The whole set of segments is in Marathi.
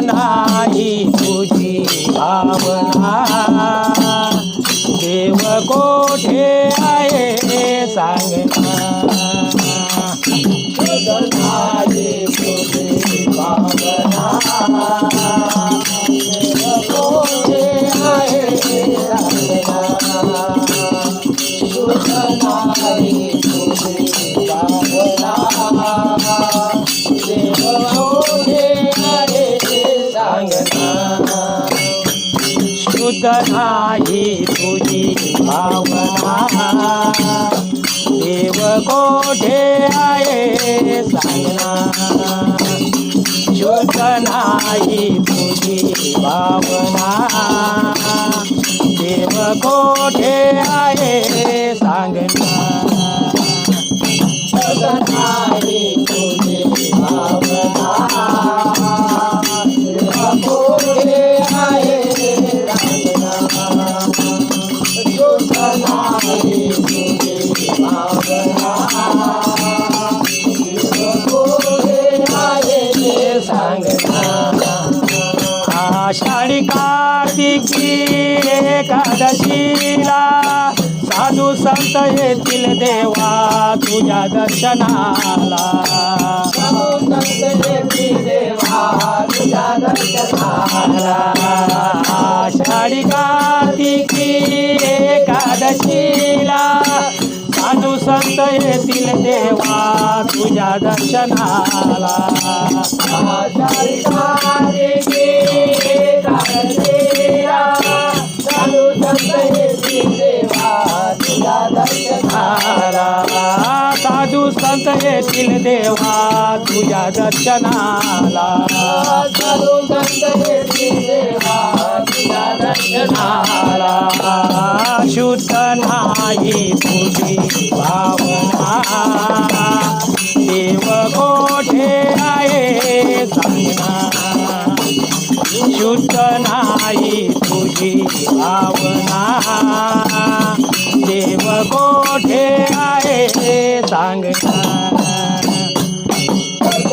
नाही तुझी भावना. देव कोठे नाही तुझी भावना देव कोठे आहे सांगना. शुद्ध नाही तुझी भावना देव कोठे एकादशीला साधू संत येतील देवा तुझ्या दर्शनाला. आषाढी कार्तिकी एकादशीला साधू संत येतील देवा तुझ्या दर्शनाला. येतील देवा तुझ्या दर्शनाला. साधू संत येतील देवा तुझ्या दर्शनाला. शुद्ध नाही तुझी भावना. देव कोठे आहे सांगना शुद्ध नाही तुझी भावना.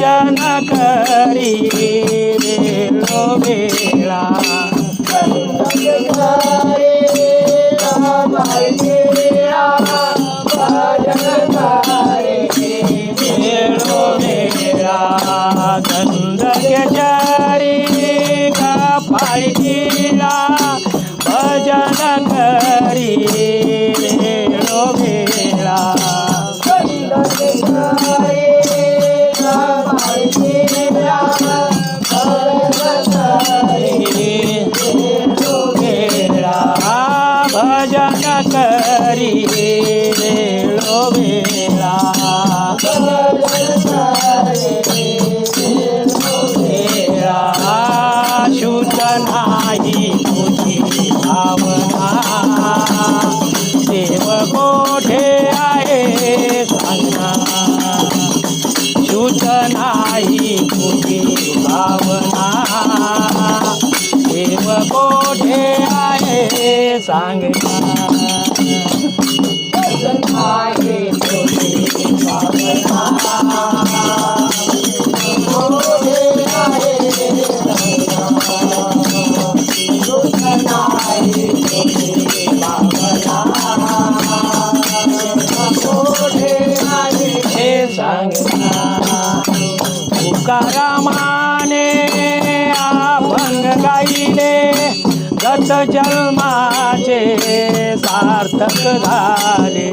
भजन करी वेळो. वेळा. वेळो वेळा भजन करी आहे सांगना शुद्ध नाही तुझी भावना तुकारामाने अभंग गाईले गत जन्माचे सार्थक झाले.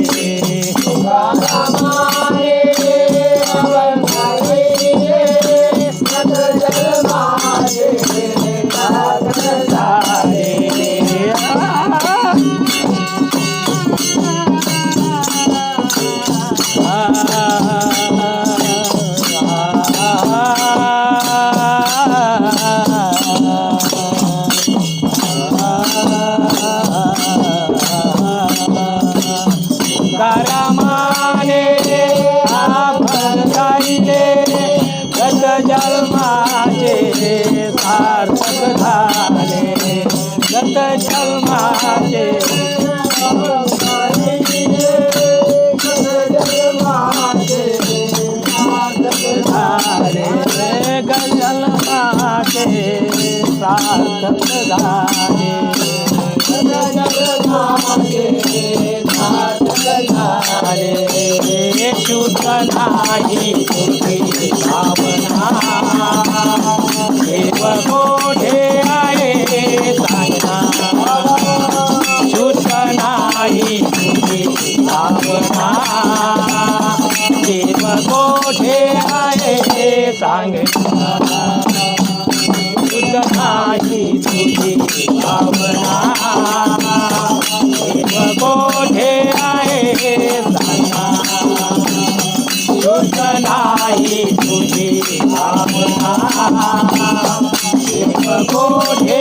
रामाने आभरताईने गत जन्माचे सार्थक झाले. गत गजल माते सार्थक झाले. शुद्ध नाही तुझी भावना देव मोठे आहे सांगना शुद्ध नाही तुझी भावना देव मोठे आहे सांगना शुद्ध नाही तुझी भावना. देव मोठे आहे सांगा शुद्ध नाही तुझी भावना. देव मोठे आहे सांगा